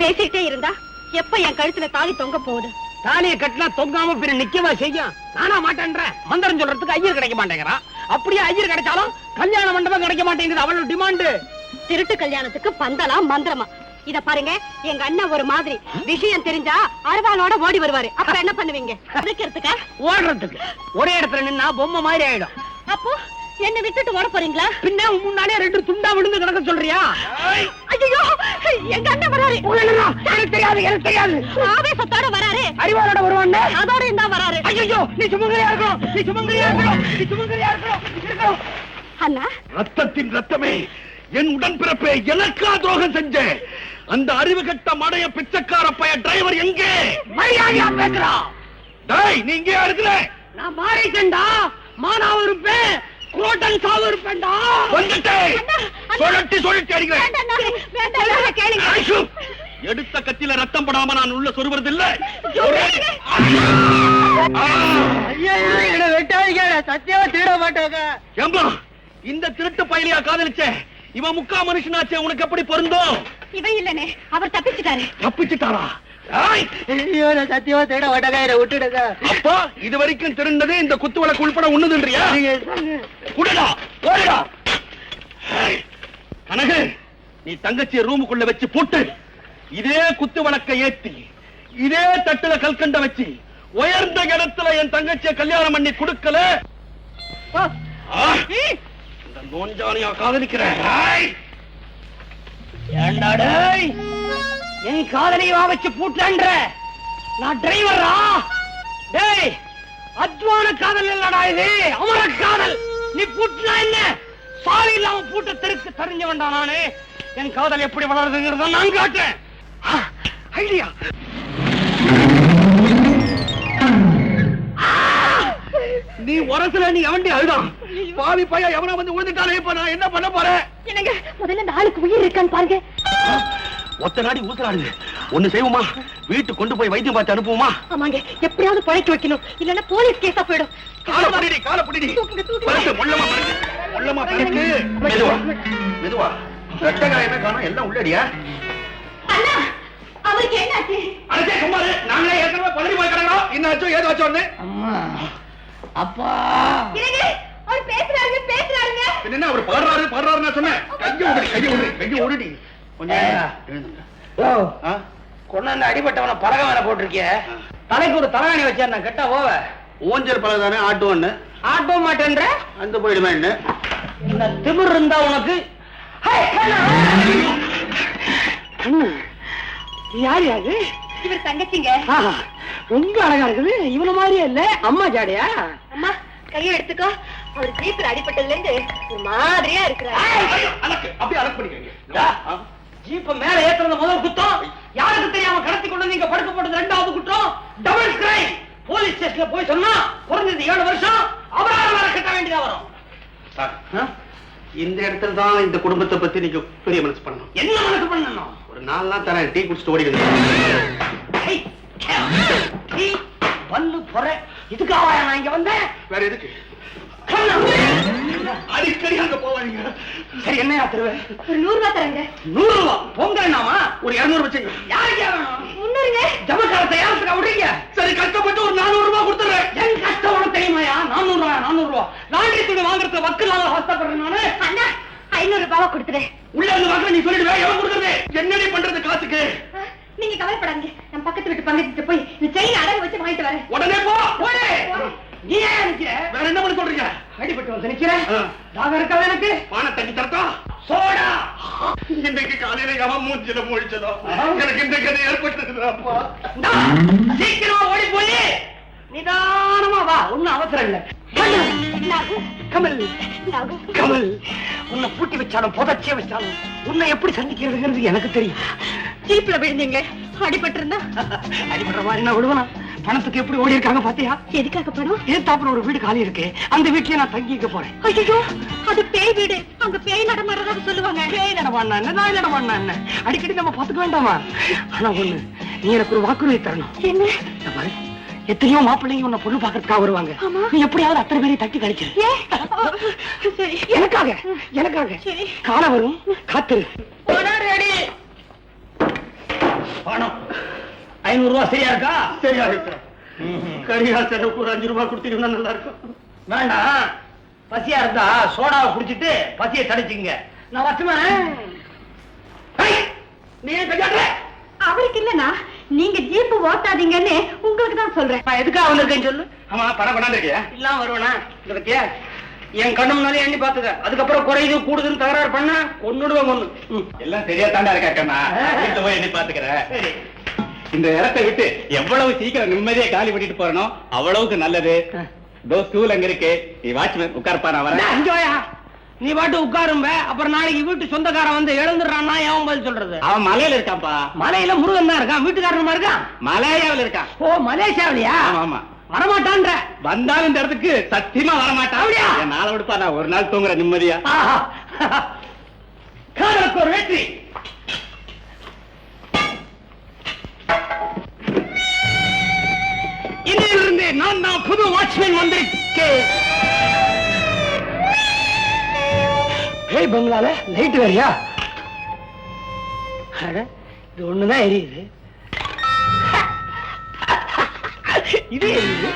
பேசிட்டே இருந்தா எப்ப என் கழுத்துல தாலி தொங்க போகுது? தாலியை கட்டினா தொங்காம பின்ன நிக்கவா செய்யும்? நானா மாட்டேன்ற. மந்திரம் சொல்றதுக்கு ஐயர் கிடைக்க மாட்டேங்கிறான் அப்படியே ஐயர் கிடைச்சாலும் கல்யாண மண்டபம் கிடைக்க மாட்டேங்குது. அவளோட டிமாண்டு. திருட்டு கல்யாணத்துக்கு பந்தலா மந்திரமா? இத பாருங்க எங்க அண்ணன் ஒரு மாதிரி. விஷயம் தெரிஞ்சா அருவாளோட ஓடி வருவாரு. அப்ப என்ன பண்ணுவீங்க? ஓடுறதுக்கு. ஒரே இடத்துல நின்னா பொம்மை மாதிரி ஆயிடும். அப்போ? என்ன விட்டுட்டு ஓட போறீங்களா? பின்ன உன் முன்னாலே ரெண்டு துண்டா விழுந்து கிடக்க சொல்றியா? ஐயோ எங்க அண்ணன் வராரு. எனக்கு தெரியாது எனக்கு தெரியாது. ஆவேசத்தோட வராரு. அறிவாளோட வருவான்னு அதோட இருந்தா வராரு. ஐயோ நீ சுமங்கலியா இருக்கணும் நீ சுமங்கலியா இருக்கணும் நீ சுமங்கலியா இருக்கணும் அண்ணா. ரத்தத்தின் ரத்தமே என் உடன்பிறப்பே எனக்கா துரோகம் செஞ்ச அந்த அறிவு கட்ட மடைய பிச்சைக்கார பைய டிரைவர் எங்கே? மரியாதையா பேசுறா. டேய் நீ இங்கே இருக்கல நான் மாறிட்டேன்டா மானாவும் இருப்பேன் குரோட்டன் சாவும் இருப்பேன்டா வந்துட்டேன். சுழட்டி சுழட்டி அடிக்கிறேன். எடுத்த கத்தில ரத்தம் படாம நான் உள்ள என்ன வெட்டாதீங்க சத்தியமா திருட மாட்டாங்க ஏம்பா இந்த திருட்டு பயலியா காதலிச்ச இவன் முக்கா மனுஷனாச்சே உனக்கு எப்படி பொருந்தும்? இவன் இல்லனே அவர் தப்பிச்சுட்டாரு. தப்பிச்சுட்டாரா? சத்தியமா திருட மாட்டாங்க என்ன விட்டுடுங்க. அப்பா இது வரைக்கும் திருண்டது இந்த குத்து விளக்கு உள்பட உண்ணுதுன்றியா குடுடா ஓடுடா. கனகு நீ தங்கச்சிய ரூமுக்குள்ள வச்சு போட்டு இதே குத்து வழக்க ஏத்தி இதே தட்டுல கல்கண்ட வச்சு உயர்ந்த இடத்துல என் தங்கச்சிய கல்யாணம் பண்ணி கொடுக்கல. நோஞ்சானியா காதலிக்கிறேன். ஏய், ஏண்டா டேய்? என் காதலியை வா வச்சு பூட்டன்ற நான் டிரைவரா டேய் அத்வான காதல் இல்லடா இது. அமர காதல். நீ பூட்டினா என்ன? சாவி இல்லாம பூட்ட தெருக்கு தெரிஞ்ச வேண்டாம் நானு. என் காதல் எப்படி வளருதுங்கிறத நான் காட்டுறேன். ஐடியா. நீ உரசுல நீ அவண்டி அழுதான் பாவி பையா எவனா வந்து விழுந்துட்டாலே இப்ப நான் என்ன பண்ண போறேன்? என்னங்க முதல்ல இந்த ஆளுக்கு உயிர் இருக்கான்னு பாருங்க. ஒத்த நாடி ஊசலாடுது ஒண்ணு செய்வோமா? வீட்டுக்கு கொண்டு போய் வைத்தியம் பார்த்து அனுப்புவோமா? ஆமாங்க. எப்படியாவது பழைக்க வைக்கணும். இல்லன்னா போலீஸ் கேஸா போயிடும். கால புடிடி கால புடிடி. பறக்கு முள்ளமா பறக்கு முள்ளமா பறக்கு மெதுவா மெதுவா. ரத்த காயமே காணும். எல்லாம் உள்ளடியா? அண்ணா அவருக்கு என்னாச்சு? அடச்சே குமாரு நாங்களே ஏற்கனவே பதறி போய் கிடக்கிறோம். என்னாச்சோ ஏதாச்சோன்னு அம்மா அப்பா. இருங்க அவர் பேசுறாருங்க பேசுறாருங்க. என்ன அவர் பாடுறாரு பாடுறாரு நான் சொன்னேன். கையை ஓடி கையை ஓடி கையை ஓடிடி கொஞ்சம்? கொண்டாந்து அடிபட்டவன பலக மேல போட்டிருக்கிய. தலைக்கு ஒரு தலகாணி வச்சா நான் கெட்டா போவ. ஊஞ்சல் பழகு தானே ஆட்டுவன்னு ஆட்டோ மாட்டேன்ற? அந்த போயிடுமே என்ன? திமிர் இருந்தா உனக்கு? யார் யாரு? இவர் தங்கச்சிங்க. ஆஹா, ரொம்ப அழகா இருக்குது. இவன மாதிரியே இல்ல. அம்மா ஜாடியா? அம்மா கையை எடுத்துக்கோ. அவர் ஜீப்ல அடிபட்டதுல இருந்து ஒரு மாதிரியா இருக்கிறாரு. அப்படியே பண்ணிக்கங்க இந்தா, ஜீப்ப மேல ஏத்துறது முதல் குத்தம். யாருக்கு தெரியாம கடத்தி கொண்டு வந்து இங்க படுக்க போட்டது ரெண்டாவது குற்றம்? Double crime. போலீஸ் ஸ்டேஷன்ல போய் சொன்னா குறைஞ்சது ஏழு வருஷம். அபராதம் வேற கட்ட வேண்டியதா வரும்? இந்த இடத்துல தான் இந்த குடும்பத்தை பத்தி நீங்க பெரிய மனசு பண்ணணும். என்ன மனசு பண்ணணும்? ஒரு நாள் தரேன் டீ குடிச்சிட்டு ஓடிடுங்க. பல்லு பொற. இதுக்காக நான் இங்க வந்தேன்? வேற எதுக்கு? கண்ணா. அடிக்கடி அங்க போவாதீங்க. சரி என்னையா தருவேன் ஒரு நூறு ரூபாய் தரங்க. நூறு ரூபா பொங்கல்னாமா ஒரு இருநூறு வச்சுங்க. யாருக்கு வேணும்? முன்னூறுங்க. ஜமக்காரத்தை யாருக்கு விடுறீங்க? சரி கஷ்டப்பட்டு ஒரு நானூறு ரூபாய் கொடுத்துறேன் என் கஷ்டம் உனக்கு தெரியுமாயா? நானூறு ரூபா நானூறு ரூபா லாண்டரி துணி வாங்குறது வக்கலால அவஸ்தப்படுறேன் நானு. அண்ணா ஐநூறு ரூபாவா கொடுத்துறேன் உள்ள இருந்து வாங்க நீ சொல்லிடுவே எவன் கொடுக்குறது? என்னடி பண்றது காசுக்கு? நீங்க கவலைப்படாதீங்க. நம்ம பக்கத்து வீட்டு பங்கத்து போய் இந்த செயின் அடகு வச்சு வாங்கிட்டு வரேன். உடனே போ நீ சொல்றீங்க அடிபட்டு வந்து நிக்கிற. ஆ. தாகம் இருக்காது எனக்கு. பானை தண்ணி தரட்டா? சோடா. இன்னைக்கு காலையில எவன் மூஞ்சில முழிச்சதோ? எனக்கு இந்த கதை ஏற்பட்டதுப்பா சீக்கிரமா ஓடி போய். நிதானமா வா. ஒண்ணும் அவசரம் இல்ல. நாகு கமல். நாகு கமல் உன்னை பூட்டி வச்சாலும் புதைச்சே வச்சாலும் உன்னை எப்படி சந்திக்கிறதுங்கிறது எனக்கு தெரியும். ஜீப்ல விழுந்தீங்களே. அடிபட்டு இருந்தா அடிபடுற மாதிரி நான் விடுவேனா பணத்துக்கு எப்படி ஓடி இருக்காங்க பாத்தியா? எதுக்காக பணம்? ஏத்தாப்புல ஒரு வீடு காலி இருக்கு. அந்த வீட்லயே நான் தங்கிக்க போறேன். ஐயோ அது பேய் வீடு. அங்க பேய் நடமாடுறதா சொல்லுவாங்க. பேய் நடமாடினா என்ன? நாய் நடமாடினா என்ன? அடிக்கடி நம்ம பாத்துக்க வேண்டாமா? ஆனா ஒண்ணு நீ எனக்கு ஒரு வாக்குறுதி தரணும். என்ன? எத்தனையோ மாப்பிள்ளைங்க உன்னை பொண்ணு பாக்கறதுக்காக வருவாங்க. நீ எப்படியாவது அத்தனை பேரையும் தட்டி கழிச்சிரு எனக்காக எனக்காக. காலம் வரும் காத்திரு. பணம். ஐநூறு ரூபாய் சரியா இருக்கா? சரியா இருக்கு? கரியா செலவுக்கு ஒரு அஞ்சு ரூபாய் கொடுத்தீங்கன்னா நல்லா இருக்கும். வேண்டாம் பசியா இருந்தா சோடாவை குடிச்சிட்டு பசியை தடிச்சுங்க நான் ஏய், நீ ஏன் கையாடுற அவருக்கு இல்லனா நீங்க ஜீப்பு ஓட்டாதீங்கன்னு உங்களுக்கு தான் சொல்றேன். நான் எதுக்காக வந்திருக்கேன்னு சொல்லு. ஆமா பணம் கொண்டாந்துருக்கியா? இல்லாம வருவனா இந்த பத்தியா? என் கண்ணு முன்னாலே எண்ணி பாத்துக்க அதுக்கப்புறம் குறையுது கூடுதுன்னு தகராறு பண்ண கொன்னுடுவேன் கொன்னு. ம். எல்லாம் சரியா தாண்டா இருக்கா கண்ணா போய் எண்ணி பாத்துக்கிறேன் சரி. இந்த இடத்தை விட்டு எவ்வளவு சீக்கிரம் நிம்மதியா காலி பண்ணிட்டு போறனோ அவ்வளவுக்கு நல்லது. தோ ஸ்டூல் அங்க இருக்கு. நீ வாட்ச்மேன் உட்கார்ப்பா நான் வரேன். அஞ்சு வாயா. நீ பாட்டு உட்காரும்ப அப்புறம் நாளைக்கு வீட்டு சொந்தக்காரன் வந்து எழுந்துடுறான்னா எவன் பதில் சொல்றது? அவன் மலையில இருக்கான்ப்பா. மலையில முருகன் தான் இருக்கான் வீட்டுக்காரன் இருக்கான்? மலையாவில் இருக்கான். ஓ மலேசியாவிலையா? ஆமா ஆமா. வரமாட்டான்ற. வந்தாலும் இந்த இடத்துக்கு சத்தியமா வரமாட்டான். நாளை விடுப்பா நான் ஒரு நாள் தூங்குறேன் நிம்மதியா. காதலுக்கு ஒரு வெற்றி. இன்னிலிருந்து நான் தான் புது வாட்ச்மேன் வந்திருக்கேன் ஏய் பங்களால லைட் வேறியா? இது ஒண்ணுதான் எரியுது. இது எரியுது.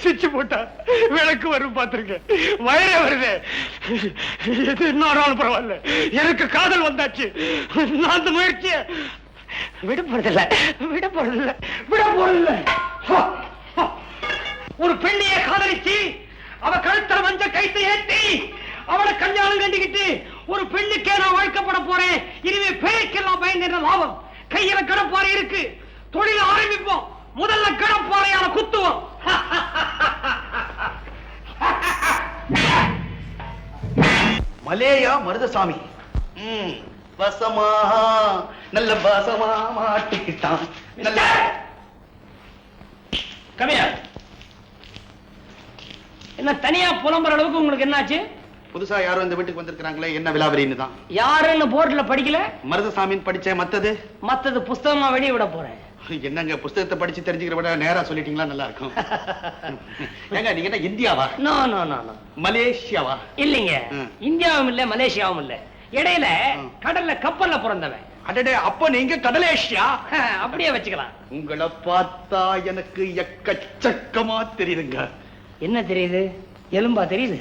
சுவிட்ச் போட்டா விளக்கு வரும் பாத்துருங்க வயரே வருது. எது இன்னொரு பரவாயில்ல. எனக்கு காதல் வந்தாச்சு. நான் அந்த முயற்சிய விட போறதில்ல. விட போறதில்ல. விட போறதில்ல. ஒரு பெண்ணைய காதலிச்சு அவ கழுத்தல மஞ்ச கைத்தை ஏத்தி அவளை கல்யாணம் கண்டிக்கிட்டு ஒரு பெண்ணுக்கே நான் வாழ்க்கப்பட போறேன். இனிமே பேய்க்கெல்லாம் பயந்துற லாபம். கையில கடப்பாறை இருக்கு. தொழில் ஆரம்பிப்போம். முதல்ல கடப்பாறையால குத்துவோம். மலேயா மருதசாமி. வசமா நல்ல வசமா மாட்டிக்கிட்டான். நல்ல கம்மியா என்ன தனியா புலம்புற அளவுக்கு உங்களுக்கு என்னாச்சு? புதுசா யாரும் இந்த வீட்டுக்கு வந்திருக்காங்களே என்ன விலாவரின்னு தான். யாருன்னு போர்டுல படிக்கல? மருதசாமின்னு படிச்சேன் மத்தது? மத்தது புஸ்தகமா வெளிய விட போறேன். என்னங்க புஸ்தகத்தை படிச்சு தெரிஞ்சுக்கிற விட நேரா சொல்லிட்டீங்களா? நல்லா இருக்கும் ஏங்க நீங்க என்ன இந்தியாவா? No no no no. மலேசியாவா? இல்லைங்க. இந்தியாவும் இல்ல மலேசியாவும் இல்ல. இடையில. கடல்ல கப்பல்ல பிறந்தவன். அடடே அப்ப நீங்க கடலேஷியா அப்படியே வச்சுக்கலாம். உங்களை பார்த்தா எனக்கு எக்கச்சக்கமா தெரியுதுங்க. என்ன தெரியுது? எலும்பா தெரியுது.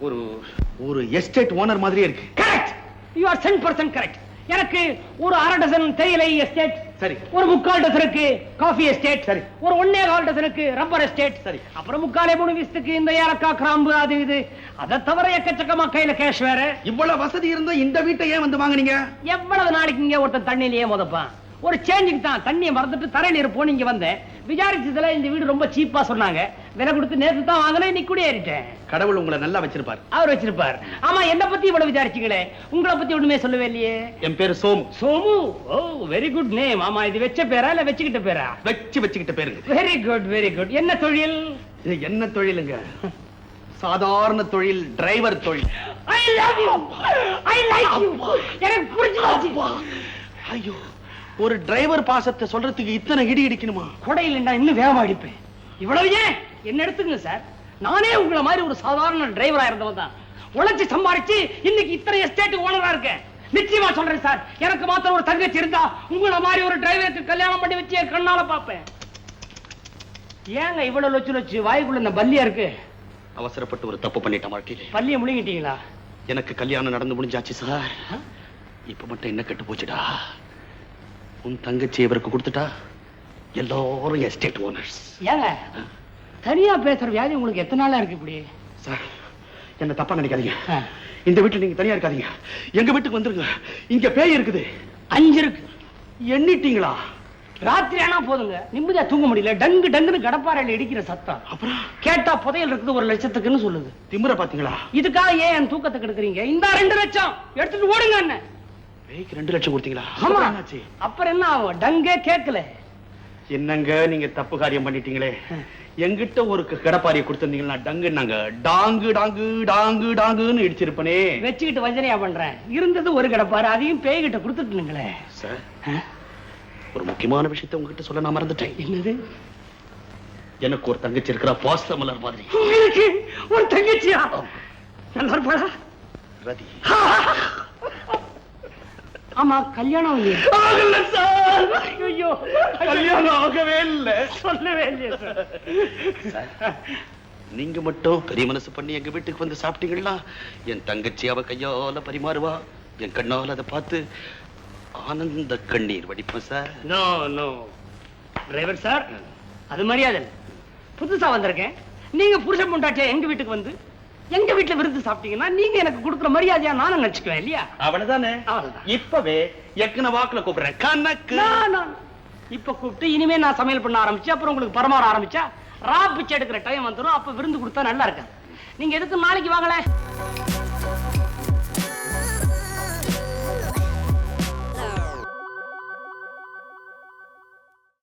ஒரு ஒரு எஸ்டேட் ஓனர் மாதிரியே இருக்கு. Correct you are cent percent correct எனக்கு ஒரு அரை டசன் தேயிலை எஸ்டேட் சரி. ஒரு முக்கால் டசனுக்கு காஃபி எஸ்டேட் சரி. ஒரு ஒன்னே கால் டசனுக்கு ரப்பர் எஸ்டேட் சரி. அப்புறம் முக்காலே மூணு வீசத்துக்கு இந்த ஏலக்காய் கிராம்பு அது இது. அதை தவிர எக்கச்சக்கமா கையில கேஷ் வேற. இவ்வளவு வசதி இருந்தா இந்த வீட்டை ஏன் வந்து வாங்குனீங்க? எவ்வளவு நாளைக்கு இங்க ஒருத்தன் தண்ணியிலேயே முதப்பான்? ஒரு சேஞ்சுக்கு தான். தண்ணியை மறந்துட்டு தரை நீர் போன இங்க வந்தேன். விசாரிச்சதுல இந்த வீடு ரொம்ப சீப்பா சொன்னாங்க. விலை கொடுத்து நேத்து தான் வாங்கினேன் இன்னைக்கு குடியேறிட்டேன் கடவுள் உங்களை நல்லா வச்சிருப்பார். அவர் வச்சிருப்பார். ஆமா என்ன பத்தி இவ்வளவு விசாரிச்சீங்களே? உங்களை பத்தி ஒண்ணுமே சொல்லவே இல்லையே. என் பேரு Somu. Somu? Oh very good name ஆமா இது வச்ச பேரா இல்ல வச்சுக்கிட்ட பேரா? வச்சு வச்சுக்கிட்ட பேருங்க. வெரி குட் வெரி குட் என்ன தொழில்? இது என்ன தொழிலுங்க? சாதாரண தொழில் டிரைவர் தொழில். I love you I like you எனக்கு புரிஞ்சு ஐயோ. ஒரு டிரைவர் பாசத்தை சொல்றதுக்கு இத்தனை இடி இடிக்கணுமா? கொடையில் நான் இன்னும் வேகமா அடிப்பேன். இவ்வளவு ஏன்? என்ன எடுத்துங்க சார் நானே உங்களை மாதிரி ஒரு சாதாரண டிரைவரா இருந்தவன் தான். உழைச்சு சம்பாரிச்சு இன்னைக்கு இத்தனை எஸ்டேட் ஓனரா இருக்கேன். நிச்சயமா சொல்றேன் சார் எனக்கு மாத்திரம் ஒரு தங்கச்சி இருந்தா உங்களை மாதிரி ஒரு டிரைவருக்கு கல்யாணம் பண்ணி வச்சு கண்ணால பாப்பேன் ஏங்க இவ்வளவு லொச்சு லொச்சு வாய்க்குள்ள இந்த பல்லியா இருக்கு? அவசரப்பட்டு ஒரு தப்பு பண்ணிட்டேன் வாழ்க்கையில. பல்லிய முழுங்கிட்டீங்களா? எனக்கு கல்யாணம் நடந்து முடிஞ்சாச்சு சார் இப்ப மட்டும் என்ன கெட்டு போச்சுடா? உன் தங்கச்சி இவருக்கு கொடுத்துட்டா? எல்லாரும் எஸ்டேட் ஓனர்ஸ் ஏங்க தனியா பேசுற வியாதி உங்களுக்கு எத்தனை நாளா இருக்கு இப்படி? சார் என்ன தப்பா நினைக்காதீங்க. இந்த வீட்டுல நீங்க தனியா இருக்காதீங்க. எங்க வீட்டுக்கு வந்துருங்க. இங்க பேய் இருக்குது. அஞ்சு இருக்கு. எண்ணிட்டீங்களா? ராத்திரி ஆனா போதுங்க. நிம்மதியா தூங்க முடியல. டங்கு டங்குன்னு கடப்பாறையில இடிக்கிற சத்தம். அப்புறம்? கேட்டா புதையல் இருக்குது ஒரு லட்சத்துக்குன்னு சொல்லுது. திமிர பாத்தீங்களா? இதுக்காக ஏன் என் தூக்கத்தை கெடுக்குறீங்க? இந்த ரெண்டு லட்சம். எடுத்துட்டு ஓடுங்க என்ன பேய்க்கு ரெண்டு லட்சம் கொடுத்தீங்களா? ஆமா. அப்புறம் என்ன ஆகும்? டங்கே கேட்கல. என்னங்க நீங்க தப்பு காரியம் பண்ணிட்டீங்களே? எங்கிட்ட ஒரு கடப்பாரியை கொடுத்திருந்தீங்கன்னா டங்கு நாங்க டாங்கு டாங்கு டாங்கு டாங்குன்னு இடிச்சிருப்பனே. வச்சுக்கிட்டு வஞ்சனையா பண்றேன். இருந்தது ஒரு கடப்பாரு அதையும் பேய்கிட்ட கொடுத்துட்டுங்களே சார் ஒரு முக்கியமான விஷயத்தை உங்ககிட்ட சொல்ல நான் மறந்துட்டேன். என்னது? எனக்கு ஒரு தங்கச்சி இருக்கிற பாஸ்த மலர் மாதிரி. உங்களுக்கு ஒரு தங்கச்சியா? நல்லா இருப்பாளா? ரதி. ஆமா கல்யாணம் ஆகல சார். ஐயோ கல்யாணம் ஆகவே இல்லை. சொல்லவே இல்லையா சார். நீங்க மட்டும் பெரிய மனசு பண்ணி எங்க வீட்டுக்கு வந்து சாப்பிட்டீங்களா? என் தங்கச்சி அவ கையால பரிமாறுவா. என் கண்ணால அதை பார்த்து ஆனந்த கண்ணீர் வடிப்பேன் sir. No no driver sir அது மரியாதை. புதுசா வந்திருக்கேன். நீங்க புருஷன் பொண்டாட்டியா எங்க வீட்டுக்கு வந்து? எங்க வீட்டுல விருந்து சாப்பிட்டீங்கன்னா நீங்க எனக்கு கொடுக்குற மரியாதையா நானும் நினைச்சுக்குவேன் இல்லையா? அவ்வளவுதானே. இப்பவே எக்கன வாக்குல கூப்பிடுறேன். கணக்கு. இப்ப கூப்பிட்டு இனிமே நான் சமையல் பண்ண ஆரம்பிச்சு அப்புறம் உங்களுக்கு பரமாற ஆரம்பிச்சா ரா பிச்சை எடுக்கிற டைம் வந்துடும் அப்ப விருந்து கொடுத்தா நல்லா இருக்காது. நீங்க எதுக்கு நாளைக்கு வாங்கல?